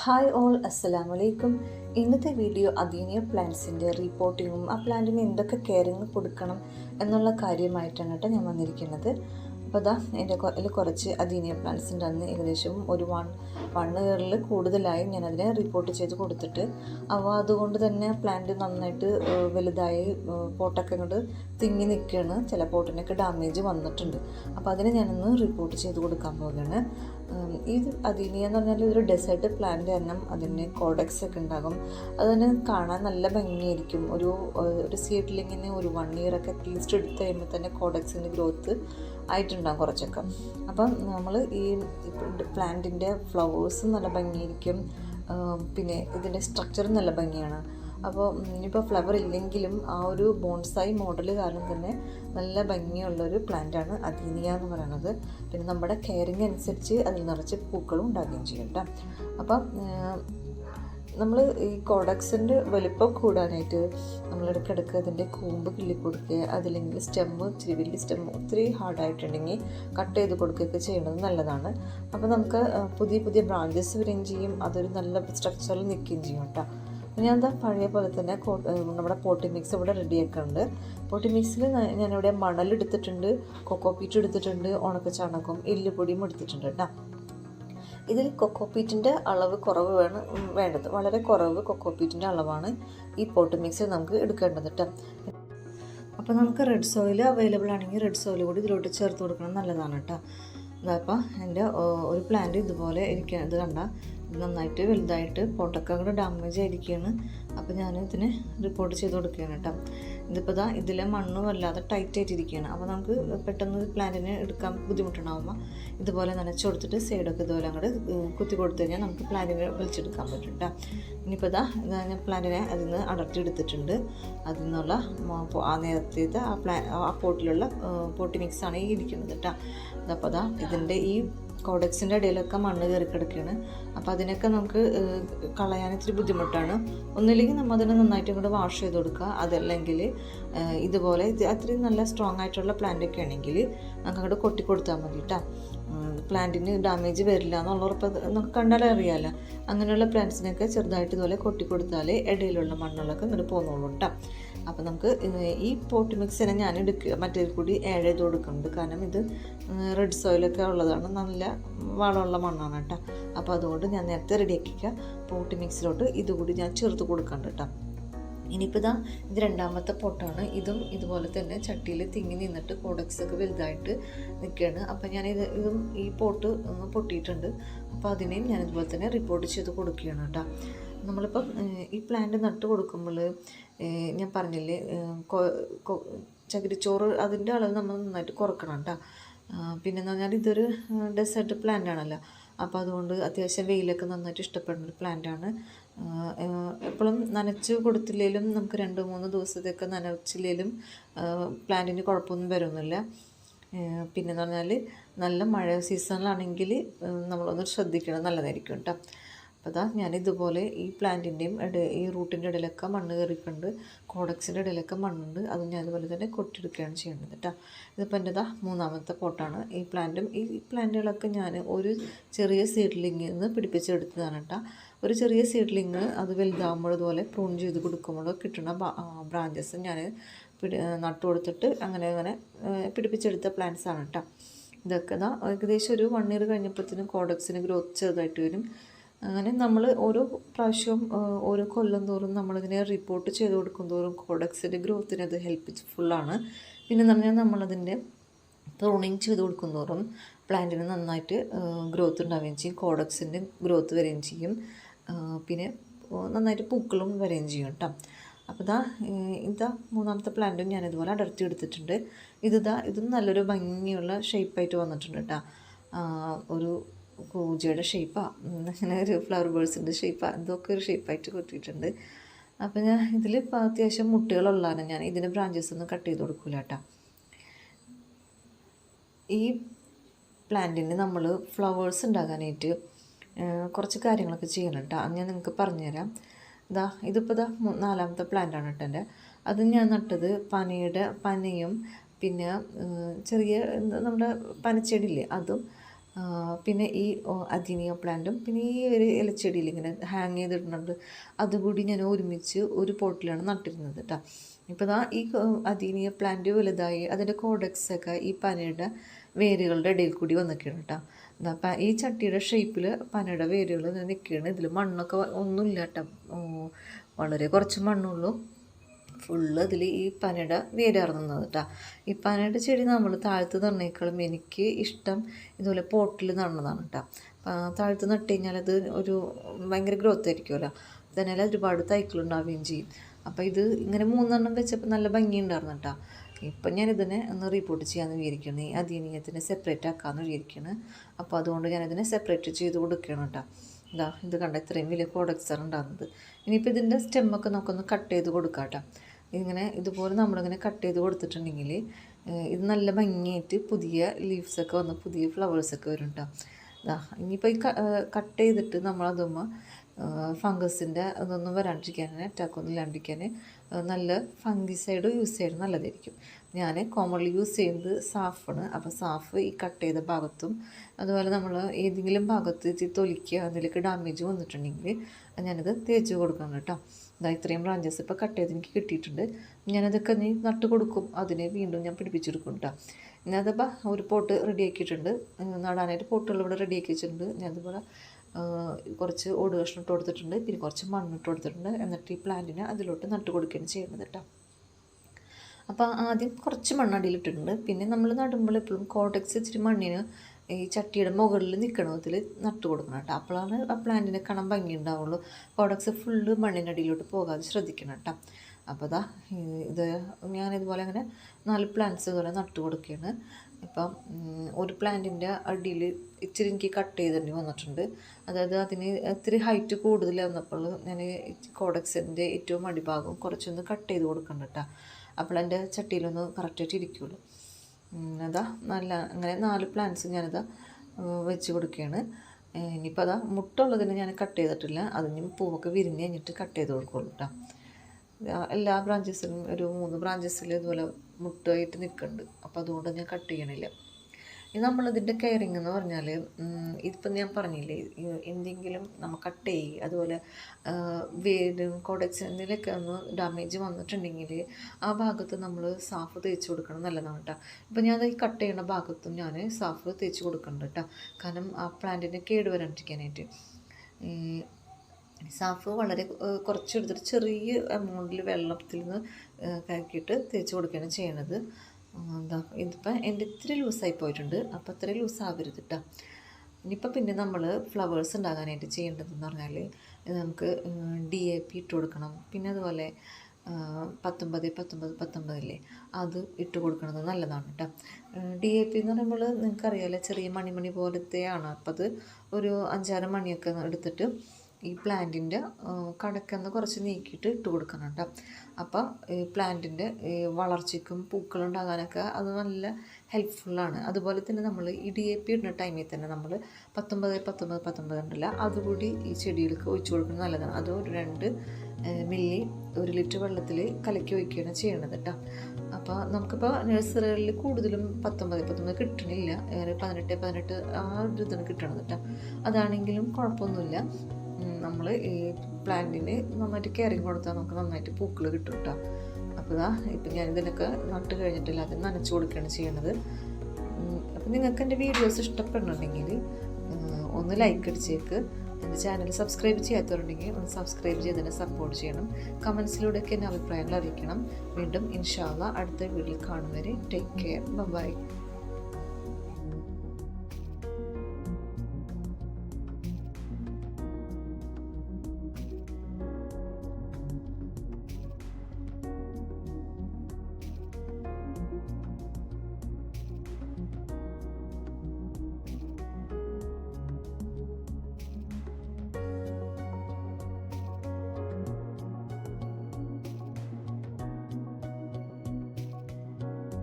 Hi all അസ്സലാം വലൈക്കും ഇന്നത്തെ വീഡിയോ അദീനിയ പ്ലാന്റ്സിന്റെ റിപ്പോർട്ടിങ്ങും ആ പ്ലാന്റിന് എന്തൊക്കെ കെയറിങ് കൊടുക്കണം എന്നുള്ള കാര്യമായിട്ടാണ് കേട്ടോ ഞാൻ വന്നിരിക്കുന്നത്. അപ്പോൾ അതാ എന്റെ അതിൽ കുറച്ച് അദീനിയ പ്ലാന്റ്സ് അന്ന് ഏകദേശം ഒരു വൺ വൺ ഇയറിൽ കൂടുതലായി ഞാൻ അതിനെ റിപ്പോർട്ട് ചെയ്ത് കൊടുത്തിട്ട് അപ്പോൾ അതുകൊണ്ട് തന്നെ പ്ലാന്റ് നന്നായിട്ട് വലുതായി പോട്ടൊക്കെ ഇങ്ങോട്ട് തിങ്ങി നിൽക്കുകയാണ് ചില പോട്ടിനൊക്കെ ഡാമേജ് വന്നിട്ടുണ്ട്. അപ്പോൾ അതിനെ ഞാനൊന്ന് റിപ്പോർട്ട് ചെയ്ത് കൊടുക്കാൻ പോവുകയാണ്. ഇത് അദീനിയ എന്ന് പറഞ്ഞാൽ ഇതൊരു ഡെസേർട്ട് പ്ലാന്റ് കാരണം അതിന് കോഡക്സ് ഒക്കെ ഉണ്ടാകും. അതിന് കാണാൻ നല്ല ഭംഗിയായിരിക്കും. ഒരു ഒരു സീഡ്ലിങ്ങിന് ഒരു വൺ ഇയർ ഒക്കെ അറ്റ്ലീസ്റ്റ് എടുത്ത് കഴിയുമ്പോൾ തന്നെ കോഡക്സിന്റെ ഗ്രോത്ത് ആയിട്ടുണ്ടാകും കുറച്ചൊക്കെ. അപ്പം നമ്മൾ ഈ പ്ലാന്റിന്റെ ഫ്ലവേഴ്സും നല്ല ഭംഗിയായിരിക്കും. പിന്നെ ഇതിന്റെ സ്ട്രക്ചറും നല്ല ഭംഗിയാണ്. അപ്പോൾ ഇനിയിപ്പോൾ ഫ്ലവർ ഇല്ലെങ്കിലും ആ ഒരു ബോൺസായി മോഡൽ കാരണം തന്നെ നല്ല ഭംഗിയുള്ളൊരു പ്ലാന്റാണ് അതീനിയ എന്ന് പറയുന്നത് പിന്നെ നമ്മുടെ കെയറിങ് അനുസരിച്ച് അതിൽ നിറച്ച് പൂക്കളും ഉണ്ടാകുകയും ചെയ്യും കേട്ടോ. അപ്പം നമ്മൾ ഈ കോഡക്സിന്റെ വലിപ്പം കൂടാനായിട്ട് നമ്മൾ ഇടയ്ക്കിടയ്ക്ക് അതിന്റെ കൂമ്പ് കിള്ളി കൊടുക്കുക അതില്ലെങ്കിൽ സ്റ്റെമ്മ് ഇച്ചിരി വലിയ സ്റ്റെമ്മ് ഒത്തിരി ഹാർഡായിട്ടുണ്ടെങ്കിൽ കട്ട് ചെയ്ത് കൊടുക്കുകയൊക്കെ ചെയ്യുന്നത് നല്ലതാണ്. അപ്പോൾ നമുക്ക് പുതിയ പുതിയ ബ്രാഞ്ചസ് വരികയും ചെയ്യും അതൊരു നല്ല സ്ട്രക്ചറിൽ നിൽക്കുകയും ചെയ്യും കേട്ടോ. ഞാൻ എന്താ പഴയ പോലെ തന്നെ നമ്മുടെ പോട്ടി മിക്സ് ഇവിടെ റെഡിയാക്കുന്നുണ്ട് പോട്ടി മിക്സിൽ ഞാനിവിടെ മണലെടുത്തിട്ടുണ്ട് കൊക്കോ പീറ്റ് എടുത്തിട്ടുണ്ട് ഉണക്ക ചാണകവും എല്ലുപൊടിയും എടുത്തിട്ടുണ്ട് കേട്ടോ ഇതിൽ കൊക്കോപ്പീറ്റിന്റെ അളവ് കുറവ് വേണം വേണ്ടത്. വളരെ കുറവ് കൊക്കോപ്പീറ്റിന്റെ അളവാണ് ഈ പോട്ട് മിക്സിൽ നമുക്ക് എടുക്കേണ്ടത് കേട്ടോ അപ്പോൾ നമുക്ക് റെഡ് സോയിൽ അവൈലബിൾ ആണെങ്കിൽ റെഡ് സോയിൽ കൂടി ഇതിലോട്ട് ചേർത്ത് കൊടുക്കണം നല്ലതാണ് കേട്ടോ അതപ്പോൾ എന്റെ ഒരു പ്ലാന്റ് ഇതുപോലെ എനിക്ക് ഇത് കണ്ട നന്നായിട്ട് വലുതായിട്ട് പോട്ടൊക്കെ അങ്ങോട്ട് ഡാമേജ് ആയിരിക്കുകയാണ് അപ്പോൾ ഞാൻ ഇതിന് റിപ്പോർട്ട് ചെയ്ത് കൊടുക്കുകയാണ് കേട്ടോ. ഇതിപ്പോൾ ഇതാ ഇതിലെ മണ്ണ് വല്ലാതെ ടൈറ്റ് ആയിട്ടിരിക്കുകയാണ്. അപ്പോൾ നമുക്ക് പെട്ടെന്ന് പ്ലാന്റിനെ എടുക്കാൻ ബുദ്ധിമുട്ടുണ്ടാകുമ്പോൾ ഇതുപോലെ നനച്ച് കൊടുത്തിട്ട് സൈഡൊക്കെ ഇതുപോലെ അങ്ങോട്ട് കുത്തി കൊടുത്തു കഴിഞ്ഞാൽ നമുക്ക് പ്ലാന്റിനെ വലിച്ചെടുക്കാൻ പറ്റും കേട്ടോ. ഇനിയിപ്പോൾ ഇതാ ഇതാ ഞാൻ പ്ലാന്റിനെ അതിൽ നിന്ന് അടർത്തി എടുത്തിട്ടുണ്ട്. അതിൽ നിന്നുള്ള ആ നേരത്തെ ആ പ്ലാ ആ പോട്ടിലുള്ള പോട്ടി മിക്സാണ് ഈ ഇരിക്കുന്നത് കേട്ടോ. അപ്പോൾ അതാ ഇതിന്റെ ഈ കോഡക്സിന്റെ ഇടയിലൊക്കെ മണ്ണ് കയറി കിടക്കുകയാണ് അപ്പോൾ അതിനൊക്കെ നമുക്ക് കളയാൻ ഇത്തിരി ബുദ്ധിമുട്ടാണ്. ഒന്നില്ലെങ്കിൽ നമ്മൾ അതിനെ നന്നായിട്ട് കൂടെ വാഷ് ചെയ്ത് കൊടുക്കുക. അതല്ലെങ്കിൽ ഇതുപോലെ ഇത് അത്രയും നല്ല സ്ട്രോങ് ആയിട്ടുള്ള പ്ലാന്റ് ഒക്കെ ആണെങ്കിൽ നമുക്ക് അങ്ങോട്ട് കൊട്ടി കൊടുത്താൽ മതി കേട്ടോ പ്ലാന്റിന് ഡാമേജ് വരില്ല എന്നുള്ള ഉറപ്പ് നമുക്ക് കണ്ടാലേ അറിയാമല്ലോ അങ്ങനെയുള്ള പ്ലാന്റ്സിനൊക്കെ ചെറുതായിട്ട് ഇതുപോലെ കൊട്ടി കൊടുത്താൽ ഇടയിലുള്ള മണ്ണുകളൊക്കെ ഇങ്ങോട്ട് പോകുന്നുള്ളൂ കേട്ടോ അപ്പോൾ നമുക്ക് ഈ പോട്ട് മിക്സിനെ ഞാൻ എടുക്കുക മറ്റേ കൂടി ആഡ് ചെയ്ത് കൊടുക്കുന്നുണ്ട്. കാരണം ഇത് റെഡ് സോയിലൊക്കെ ഉള്ളതാണ് നല്ല വളമുള്ള മണ്ണാണ് കേട്ടോ അപ്പോൾ അതുകൊണ്ട് ഞാൻ നേരത്തെ റെഡിയാക്കിക്കുക പോട്ട് മിക്സിലോട്ട് ഇതുകൂടി ഞാൻ ചേർത്ത് കൊടുക്കുന്നുണ്ട് കേട്ടോ. ഇനിയിപ്പോൾ ഇതാ ഇത് രണ്ടാമത്തെ പൊട്ടാണ്. ഇതും ഇതുപോലെ തന്നെ ചട്ടിയിൽ തിങ്ങി നിന്നിട്ട് കോഡക്സ് ഒക്കെ വലുതായിട്ട് നിൽക്കുകയാണ്. അപ്പോൾ ഞാൻ ഇത് ഇതും ഈ പോട്ട് ഒന്ന് പൊട്ടിയിട്ടുണ്ട്. അപ്പോൾ അതിനെയും ഞാൻ ഇതുപോലെ തന്നെ റിപ്പോർട്ട് ചെയ്ത് കൊടുക്കുകയാണ് കേട്ടോ. നമ്മളിപ്പം ഈ പ്ലാന്റ് നട്ട് കൊടുക്കുമ്പോൾ ഞാൻ പറഞ്ഞില്ലേ ചകിരിച്ചോറ് അതിന്റെ അളവ് നമ്മൾ നന്നായിട്ട് കുറക്കണം കേട്ടോ. പിന്നെന്ന് പറഞ്ഞാൽ ഇതൊരു ഡെസേർട്ട് പ്ലാന്റ് ആണല്ലോ. അപ്പോൾ അതുകൊണ്ട് അത്യാവശ്യം വെയിലൊക്കെ നന്നായിട്ട് ഇഷ്ടപ്പെടുന്ന ഒരു പ്ലാന്റാണ് എപ്പോഴും നനച്ച് കൊടുത്തില്ലെങ്കിലും നമുക്ക് രണ്ട് മൂന്ന് ദിവസത്തേക്ക് നനച്ചില്ലെങ്കിലും പ്ലാന്റിന് കുഴപ്പമൊന്നും വരുന്നില്ല. പിന്നെ പിന്നെന്ന് പറഞ്ഞാൽ നല്ല മഴ സീസണിലാണെങ്കിൽ നമ്മളൊന്ന് ശ്രദ്ധിക്കണം. നല്ലതായിരിക്കും കേട്ടോ അപ്പോൾ അതാ ഞാൻ ഇതുപോലെ ഈ പ്ലാന്റിന്റെയും ഇട ഈ റൂട്ടിന്റെ ഇടയിലൊക്കെ മണ്ണ് കയറിയിട്ടുണ്ട്. കോഡക്സിന്റെ ഇടയിലൊക്കെ മണ്ണുണ്ട്. അത് ഞാൻ അതുപോലെ തന്നെ കൊട്ടിയെടുക്കുകയാണ് ചെയ്യുന്നത് കേട്ടോ ഇതിപ്പോൾ എന്റെ ഇതാ മൂന്നാമത്തെ പോട്ടാണ്. ഈ പ്ലാന്റും ഈ പ്ലാന്റുകളൊക്കെ ഞാൻ ഒരു ചെറിയ സീഡ്ലിങ്ങിൽ നിന്ന് പിടിപ്പിച്ചെടുത്തതാണ് കേട്ടോ ഒരു ചെറിയ സീഡ്ലിങ് അത് വലുതാകുമ്പോൾ ഇതുപോലെ പ്രൂൺ ചെയ്ത് കൊടുക്കുമ്പോൾ കിട്ടുന്ന ബ്രാഞ്ചസ് ഞാൻ പിടി നട്ടു കൊടുത്തിട്ട് അങ്ങനെ അങ്ങനെ പിടിപ്പിച്ചെടുത്ത പ്ലാന്റ്സ് ആണ് കേട്ടോ ഇതൊക്കെ ഏകദേശം ഒരു വൺ ഇയർ കഴിഞ്ഞപ്പോഴത്തേനും കോഡക്സിന് ഗ്രോത്ത് ചെറുതായിട്ട് വരും. അങ്ങനെ നമ്മൾ ഓരോ പ്രാവശ്യവും ഓരോ കൊല്ലം തോറും നമ്മളിതിനെ റിപ്പോർട്ട് ചെയ്ത് കൊടുക്കും തോറും കോഡക്സിന്റെ ഗ്രോത്തിന് അത് ഹെൽപ്ഫുള്ളാണ് പിന്നെ എന്ന് പറഞ്ഞാൽ നമ്മളതിന്റെ പ്രൂണിങ് ചെയ്ത് കൊടുക്കും തോറും പ്ലാന്റിന് നന്നായിട്ട് ഗ്രോത്ത് ഉണ്ടാവുകയും ചെയ്യും കോഡക്സിന്റെ ഗ്രോത്ത് വരികയും ചെയ്യും. പിന്നെ നന്നായിട്ട് പൂക്കളും വരികയും ചെയ്യും കേട്ടോ. അപ്പോൾ ഇതാ ഇതാ മൂന്നാമത്തെ പ്ലാന്റും ഞാൻ ഇതുപോലെ അടർത്തി എടുത്തിട്ടുണ്ട്. ഇതിതാ ഇതും നല്ലൊരു ഭംഗിയുള്ള ഷേപ്പായിട്ട് വന്നിട്ടുണ്ട് കേട്ടോ. ഒരു കൂജയുടെ ഷേപ്പാണ് അങ്ങനെ ഒരു ഫ്ലവർ ബേഴ്സിന്റെ ഷേപ്പാണ് എന്തൊക്കെ ഒരു ഷേപ്പായിട്ട് കൊട്ടിയിട്ടുണ്ട്. അപ്പോൾ ഞാൻ ഇതിൽ ഇപ്പോൾ അത്യാവശ്യം മുട്ടുകളുള്ളതാണ് ഞാൻ. ഇതിന്റെ ബ്രാഞ്ചസ് ഒന്നും കട്ട് ചെയ്ത് കൊടുക്കില്ല കേട്ടോ ഈ പ്ലാന്റിന് നമ്മൾ ഫ്ലവേഴ്സ് ഉണ്ടാകാനായിട്ട് കുറച്ച് കാര്യങ്ങളൊക്കെ ചെയ്യണം കേട്ടോ അത് ഞാൻ നിങ്ങൾക്ക് പറഞ്ഞുതരാം. ഇതാ ഇതിപ്പോൾ ഇതാ നാലാമത്തെ പ്ലാന്റാണ് കേട്ടോ എന്റെ. അത് ഞാൻ നട്ടത് പനയുടെ പനയും പിന്നെ ചെറിയ നമ്മുടെ പനച്ചെടിയില്ലേ അതും പിന്നെ ഈ അജിനിയ പ്ലാന്റും പിന്നെ ഈ ഒരു ഇലച്ചെടിയിൽ ഇങ്ങനെ ഹാങ് ചെയ്തിട്ടുണ്ട് അതുകൂടി ഞാൻ ഒരുമിച്ച് ഒരു പോട്ടിലാണ് നട്ടിരുന്നത് കേട്ടോ ഇപ്പോൾ ദാ ഈ അദീനിയ പ്ലാന്റ് വലുതായി അതിന്റെ കോഡക്സൊക്കെ ഈ പനയുടെ വേരുകളുടെ ഇടയിൽ കൂടി വന്നിരിക്കുകയാണ് കേട്ടോ എന്താ ഈ ചട്ടിയുടെ ഷേപ്പിൽ പനയുടെ വേരുകൾ നിൽക്കുകയാണ്. ഇതിൽ മണ്ണൊക്കെ ഒന്നുമില്ല കേട്ടോ വളരെ കുറച്ച് മണ്ണുള്ളൂ. ഫുള്ള് ഇതിൽ ഈ പനയുടെ വേരാർന്നത് കേട്ടോ ഈ പനയുടെ ചെടി നമ്മൾ താഴത്ത് നടുന്നേക്കാളും എനിക്ക് ഇഷ്ടം ഇതുപോലെ പോട്ടിൽ നടന്നതാണ് കേട്ടോ താഴത്ത് നട്ട് കഴിഞ്ഞാൽ അത് ഒരു ഭയങ്കര ഗ്രോത്ത് ആയിരിക്കുമല്ലോ തന്നെ ഒരുപാട് തൈക്കളുണ്ടാവുകയും ചെയ്യും. അപ്പോൾ ഇത് ഇങ്ങനെ മൂന്നെണ്ണം വെച്ചപ്പോൾ നല്ല ഭംഗിയുണ്ടായിരുന്നു കേട്ടോ ഇപ്പം ഞാനിതിനെ ഒന്ന് റിപ്പോർട്ട് ചെയ്യാമെന്ന് വിചാരിക്കണം. ഈ അധീനീയത്തിനെ സെപ്പറേറ്റ് ആക്കാമെന്ന് വിചാരിക്കണം. അപ്പോൾ അതുകൊണ്ട് ഞാനിതിനെ സെപ്പറേറ്റ് ചെയ്ത് കൊടുക്കുകയാണ് കേട്ടോ ഇതാ ഇത് കണ്ട? ഇത്രയും വലിയ കോഡക്സർ ഉണ്ടാകുന്നത്. ഇനിയിപ്പോൾ ഇതിന്റെ സ്റ്റെമ്മൊക്കെ നമുക്കൊന്ന് കട്ട് ചെയ്ത് കൊടുക്കാം കേട്ടോ. ഇങ്ങനെ ഇതുപോലെ നമ്മളിങ്ങനെ കട്ട് ചെയ്ത് കൊടുത്തിട്ടുണ്ടെങ്കിൽ ഇത് നല്ല ഭംഗിയായിട്ട് പുതിയ ലീവ്സൊക്കെ വന്ന് പുതിയ ഫ്ലവേഴ്സൊക്കെ വരും കേട്ടോ. ഇതാ ഇനിയിപ്പോൾ ഈ കട്ട് ചെയ്തിട്ട് നമ്മളതുമ്പോൾ ഫംഗസിന്റെ അതൊന്നും വരാണ്ടിരിക്കാൻ അറ്റാക്കൊന്നും ഇല്ലാണ്ടിരിക്കാൻ നല്ല ഫംഗിസൈഡ് യൂസ് ചെയ്യുന്നത് നല്ലതായിരിക്കും. ഞാൻ കോമൺലി യൂസ് ചെയ്യുന്നത് സാഫാണ് അപ്പോൾ സാഫ് ഈ കട്ട് ചെയ്ത ഭാഗത്തും അതുപോലെ നമ്മൾ ഏതെങ്കിലും ഭാഗത്ത് തൊലിക്കുക അതിലേക്ക് ഡാമേജ് വന്നിട്ടുണ്ടെങ്കിൽ ഞാനത് തേച്ച് കൊടുക്കണം കേട്ടോ. ഇതാ ഇത്രയും ബ്രാഞ്ചസ് ഇപ്പോൾ കട്ട് ചെയ്ത് എനിക്ക് കിട്ടിയിട്ടുണ്ട്. ഞാനതൊക്കെ നീ നട്ട് കൊടുക്കും. അതിനെ വീണ്ടും ഞാൻ പിടിപ്പിച്ചെടുക്കും കേട്ടോ. ഞാനതിപ്പോൾ ഒരു പോട്ട് റെഡിയാക്കിയിട്ടുണ്ട് നടാനായിട്ട് പോട്ടുകൾ ഇവിടെ റെഡിയാക്കി വെച്ചിട്ടുണ്ട്. ഞാനതുപോലെ കുറച്ച് ഓട് കഷ്ണം ഇട്ട് കൊടുത്തിട്ടുണ്ട്. പിന്നെ കുറച്ച് മണ്ണ് ഇട്ട് കൊടുത്തിട്ടുണ്ട്. എന്നിട്ട് ഈ പ്ലാന്റിനെ അതിലോട്ട് നട്ട് കൊടുക്കുകയാണ് ചെയ്യുന്നത് കേട്ടോ. അപ്പോൾ ആദ്യം കുറച്ച് മണ്ണടിയിലിട്ടിട്ടുണ്ട് പിന്നെ നമ്മൾ നടുമ്പോൾ എപ്പോഴും കോട്ടക്സ് ഇച്ചിരി മണ്ണിന് ഈ ചട്ടിയുടെ മുകളിൽ നിൽക്കണതിൽ നട്ട് കൊടുക്കണം കേട്ടോ. അപ്പോഴാണ് ആ പ്ലാന്റിനെ കാണാൻ ഭംഗി ഉണ്ടാവുള്ളൂ. കോടക്സ് ഫുള്ള് മണ്ണിനടിയിലോട്ട് പോകാതെ ശ്രദ്ധിക്കണം കേട്ടോ. അപ്പോൾ അതാ ഇത് ഞാനിതുപോലെ അങ്ങനെ നാല് പ്ലാന്റ്സ് ഇതുപോലെ നട്ട് കൊടുക്കുകയാണ്. ഇപ്പം ഒരു പ്ലാന്റിന്റെ അടിയിൽ ഇച്ചിരി എനിക്ക് കട്ട് ചെയ്തിട്ട് വന്നിട്ടുണ്ട്. അതായത് അതിന് ഇത്തിരി ഹൈറ്റ് കൂടുതൽ വന്നപ്പോൾ ഞാൻ കോഡക്സിന്റെ ഏറ്റവും അടിഭാഗം കുറച്ചൊന്ന് കട്ട് ചെയ്ത് കൊടുക്കണം കേട്ടോ. അപ്പോൾ എന്റെ ചട്ടിയിലൊന്ന് കറക്റ്റായിട്ട് ഇരിക്കുള്ളൂ. അതാ നല്ല അങ്ങനെ നാല് പ്ലാന്റ്സ് ഞാനിതാ വെച്ച് കൊടുക്കുകയാണ്. ഇനിയിപ്പോൾ അതാ മുട്ടുള്ളതിന് ഞാൻ കട്ട് ചെയ്തിട്ടില്ല. അതിന് പൂവൊക്കെ വിരിഞ്ഞ് കഴിഞ്ഞിട്ട് കട്ട് ചെയ്ത് കൊടുക്കുള്ളൂ കേട്ടോ. എല്ലാ ബ്രാഞ്ചസിലും ഒരു മൂന്ന് ബ്രാഞ്ചസിൽ ഇതുപോലെ മുട്ടായിട്ട് നിൽക്കുന്നുണ്ട്. അപ്പോൾ അതുകൊണ്ട് ഞാൻ കട്ട് ചെയ്യണില്ല. ഇനി നമ്മളിതിന്റെ കെയറിങ് എന്ന് പറഞ്ഞാൽ ഇതിപ്പം ഞാൻ പറഞ്ഞില്ലേ എന്തെങ്കിലും നമ്മൾ കട്ട് ചെയ്യുക അതുപോലെ വേരും എന്തെങ്കിലുമൊക്കെ ഒന്ന് ഡാമേജ് വന്നിട്ടുണ്ടെങ്കിൽ ആ ഭാഗത്ത് നമ്മൾ സാഫ് തേച്ച് കൊടുക്കണം നല്ലതാണ് കേട്ടോ ഇപ്പം ഞാൻ ഈ കട്ട് ചെയ്യുന്ന ഭാഗത്തും ഞാൻ സാഫ് തേച്ച് കൊടുക്കുന്നുണ്ട് കേട്ടോ കാരണം ആ പ്ലാന്റിന് കേട് വരാണ്ടിരിക്കാനായിട്ട് സാഫ് വളരെ കുറച്ചെടുത്തിട്ട് ചെറിയ എമൗണ്ടിൽ വെള്ളത്തിൽ നിന്ന് കലക്കിയിട്ട് തേച്ച് കൊടുക്കുകയാണ് ചെയ്യണത്. എന്താ ഇതിപ്പോൾ എന്റെ ഇത്തിരി ലൂസായി പോയിട്ടുണ്ട്. അപ്പോൾ അത്ര ലൂസ് ആവരുത് കേട്ടോ ഇനിയിപ്പോൾ പിന്നെ നമ്മൾ ഫ്ലവേഴ്സ് ഉണ്ടാകാനായിട്ട് ചെയ്യേണ്ടതെന്ന് പറഞ്ഞാൽ നമുക്ക് ഡി എ പി ഇട്ട് കൊടുക്കണം. പിന്നെ അതുപോലെ പത്തൊമ്പത് പത്തൊമ്പത് പത്തൊമ്പതില്ലേ അത് ഇട്ട് കൊടുക്കുന്നത് നല്ലതാണ് കേട്ടോ ഡി എ പി എന്ന് പറയുമ്പോൾ നിങ്ങൾക്കറിയാമല്ലോ ചെറിയ മണിമണി പോലത്തെയാണ്. അപ്പോൾ അത് ഒരു അഞ്ചാറ് മണിയൊക്കെ എടുത്തിട്ട് ഈ പ്ലാന്റിന്റെ കടക്കെന്ന് കുറച്ച് നീക്കിയിട്ട് ഇട്ട് കൊടുക്കുന്നുണ്ട്. അപ്പം ഈ പ്ലാന്റിന്റെ വളർച്ചയ്ക്കും പൂക്കളുണ്ടാകാനൊക്കെ അത് നല്ല ഹെൽപ്ഫുള്ളാണ്. അതുപോലെ തന്നെ നമ്മൾ ഈ ഡി എ പി ഇടുന്ന ടൈമിൽ തന്നെ നമ്മൾ പത്തൊമ്പത് പത്തൊമ്പത് പത്തൊമ്പത് ഉണ്ടല്ല അതുകൂടി ഈ ചെടികൾക്ക് ഒഴിച്ചു കൊടുക്കുന്നത് നല്ലതാണ്. അത് ഒരു രണ്ട് മില്ലി ഒരു ലിറ്റർ വെള്ളത്തിൽ കലക്കി ഒഴിക്കുകയാണ് ചെയ്യണത് കേട്ടോ അപ്പോൾ നമുക്കിപ്പോൾ നഴ്സറികളിൽ കൂടുതലും പത്തൊമ്പത് പത്തൊമ്പത് കിട്ടണില്ല. പതിനെട്ട് പതിനെട്ട് ആ ഒരു ഇതാണ് കിട്ടണത് കേട്ടോ അതാണെങ്കിലും കുഴപ്പമൊന്നുമില്ല. നമ്മൾ ഈ പ്ലാന്റിന് നന്നായിട്ട് കെയറിങ് കൊടുത്താൽ നമുക്ക് നന്നായിട്ട് പൂക്കൾ കിട്ടും കേട്ടോ അപ്പോൾ ഇതാ ഇപ്പം ഞാൻ ഇതിനൊക്കെ നട്ട് കഴിഞ്ഞിട്ടില്ല അത് നനച്ചു കൊടുക്കുകയാണ് ചെയ്യണത്. അപ്പം നിങ്ങൾക്ക് എന്റെ വീഡിയോസ് ഇഷ്ടപ്പെടുന്നുണ്ടെങ്കിൽ ഒന്ന് ലൈക്ക് അടിച്ചേക്ക്. എന്റെ ചാനൽ സബ്സ്ക്രൈബ് ചെയ്യാത്തവരുണ്ടെങ്കിൽ ഒന്ന് സബ്സ്ക്രൈബ് ചെയ്ത് തന്നെ സപ്പോർട്ട് ചെയ്യണം. കമൻസിലൂടെയൊക്കെ എന്റെ അഭിപ്രായങ്ങൾ അറിയിക്കണം. വീണ്ടും ഇൻഷാല്ല അടുത്ത വീഡിയോയിൽ കാണുന്നവരെ വരെ ടേക്ക് കെയർ ബൈ